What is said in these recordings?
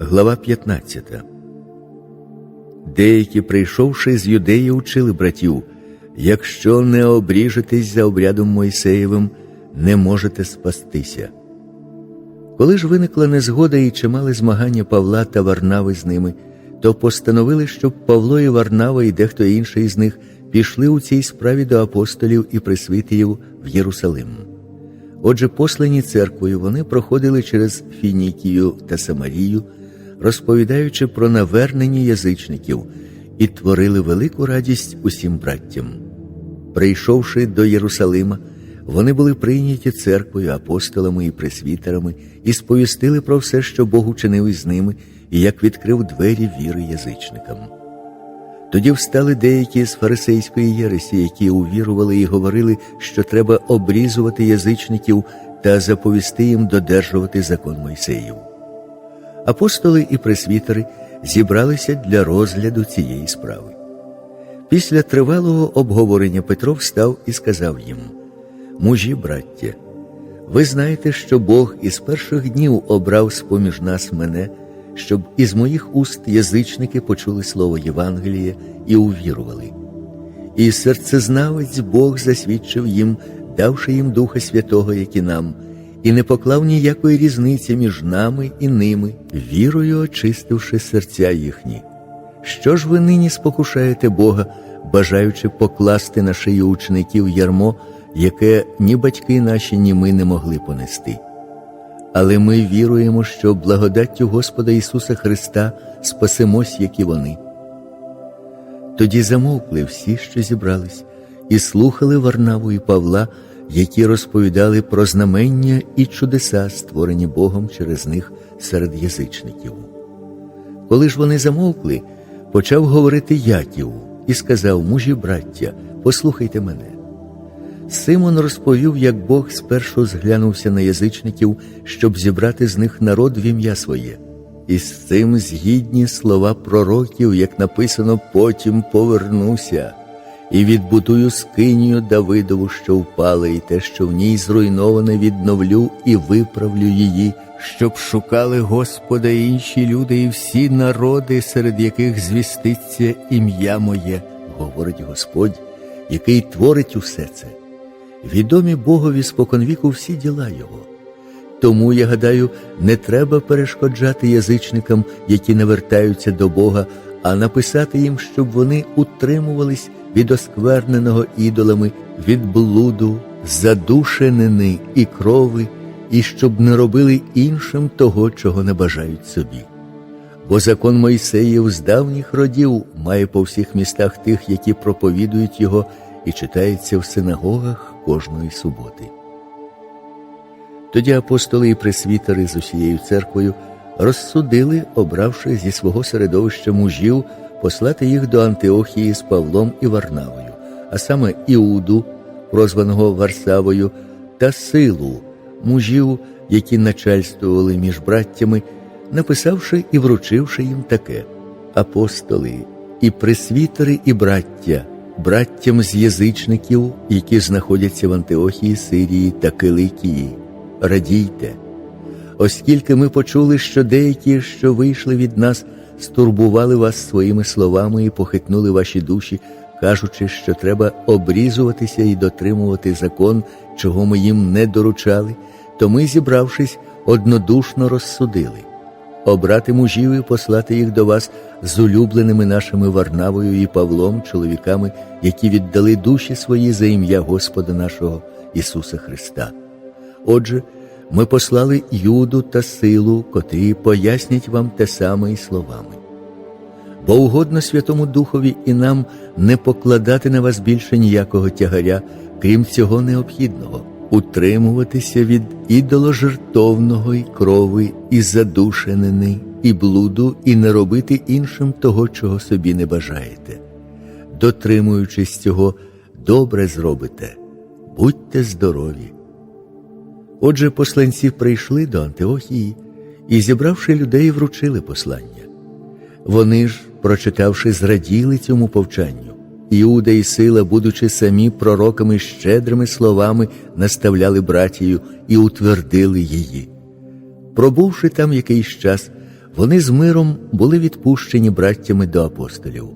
Глава 15 Деякі, прийшовши з юдеї, учили братів, якщо не обріжетесь за обрядом Мойсеєвим, не можете спастися. Коли ж виникла незгода і чимали змагання Павла та Варнави з ними, то постановили, щоб Павло і Варнава і дехто інший з них пішли у цій справі до апостолів і присвітіїв в Єрусалим. Отже, послані церквою, вони проходили через Фінікію та Самарію, розповідаючи про навернення язичників і творили велику радість усім браттям. Прийшовши до Єрусалима, вони були прийняті церквою, апостолами і пресвітерами і сповістили про все, що Бог учинив із ними, і як відкрив двері віри язичникам. Тоді встали деякі з фарисейської єресі, які увірували і говорили, що треба обрізувати язичників та заповісти їм додержувати закон Мойсеїв. Апостоли і пресвітери зібралися для розгляду цієї справи. Після тривалого обговорення Петро встав і сказав їм: Мужі, браття, ви знаєте, що Бог із перших днів обрав з-поміж нас мене, щоб із моїх уст язичники почули слово Євангелія і увірували. І серцезнавець Бог засвідчив їм, давши їм Духа Святого, як і нам, і не поклав ніякої різниці між нами і ними, вірою очистивши серця їхні. Що ж ви нині спокушаєте Бога, бажаючи покласти на шию учеників ярмо, яке ні батьки наші, ні ми не могли понести? Але ми віруємо, що благодаттю Господа Ісуса Христа спасемось, як і вони. Тоді замовкли всі, що зібрались, і слухали Варнаву і Павла, які розповідали про знамення і чудеса, створені Богом через них серед язичників. Коли ж вони замовкли, почав говорити Яків і сказав мужі браття, послухайте мене. Симон розповів, як Бог спершу зглянувся на язичників, щоб зібрати з них народ в ім'я своє. І з цим згідні слова пророків, як написано, потім повернуся і відбудую скинію Давидову, що впала, і те, що в ній зруйноване, відновлю і виправлю її, щоб шукали Господа інші люди, і всі народи, серед яких звіститься ім'я моє, говорить Господь, який творить усе це. Відомі Богові споконвіку всі діла Його. Тому, я гадаю, не треба перешкоджати язичникам, які не вертаються до Бога, а написати їм, щоб вони утримувались від оскверненого ідолами, від блуду, задушенини і крови, і щоб не робили іншим того, чого не бажають собі. Бо закон Мойсеїв з давніх родів має по всіх містах тих, які проповідують його, і читається в синагогах кожної суботи. Тоді апостоли і пресвітери з усією церквою розсудили, обравши зі свого середовища мужів, послати їх до Антиохії з Павлом і Варнавою, а саме Іуду, прозваного Варсавою, та силу мужів, які начальствували між браттями, написавши і вручивши їм таке апостоли, і пресвітери, і браття, браттям з язичників, які знаходяться в Антиохії, Сирії та Киликії радійте, оскільки ми почули, що деякі, що вийшли від нас, стурбували вас своїми словами і похитнули ваші душі, кажучи, що треба обрізуватися і дотримувати закон, чого ми їм не доручали, то ми, зібравшись, однодушно розсудили. Обрати мужів і послати їх до вас з улюбленими нашими Варнавою і Павлом, чоловіками, які віддали душі свої за ім'я Господа нашого Ісуса Христа. Отже, ми послали Юду та силу, котрі пояснять вам те саме і словами. Бо угодно Святому Духові і нам не покладати на вас більше ніякого тягаря, крім цього необхідного, утримуватися від ідоложертовного і крови, і задушенини, і блуду, і не робити іншим того, чого собі не бажаєте. Дотримуючись цього, добре зробите, будьте здорові. Отже, посланці прийшли до Антиохії і, зібравши людей, вручили послання. Вони ж, прочитавши, зраділи цьому повчанню. Іуда і сила, будучи самі пророками щедрими словами, наставляли братію і утвердили її. Пробувши там якийсь час, вони з миром були відпущені браттями до апостолів.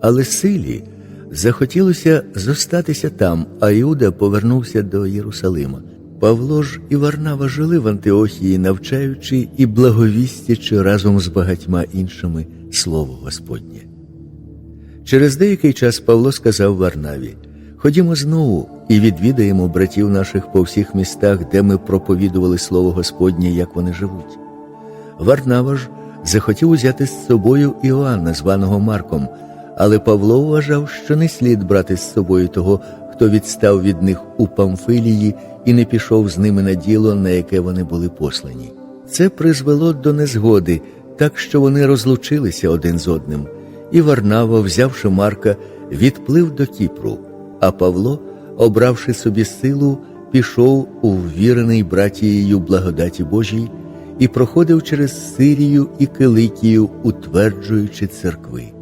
Але силі захотілося зостатися там, а Іуда повернувся до Єрусалима. Павло ж і Варнава жили в Антиохії, навчаючи і благовістячи разом з багатьма іншими слово Господнє. Через деякий час Павло сказав Варнаві: Ходімо знову і відвідаємо братів наших по всіх містах, де ми проповідували слово Господнє, як вони живуть. Варнава ж захотів узяти з собою Іоанна, званого Марком, але Павло вважав, що не слід брати з собою того, хто відстав від них у Памфилії і не пішов з ними на діло, на яке вони були послані. Це призвело до незгоди, так що вони розлучилися один з одним, і Варнава, взявши Марка, відплив до Кіпру, а Павло, обравши собі силу, пішов у ввірений братією благодаті Божій і проходив через Сирію і Киликію, утверджуючи церкви.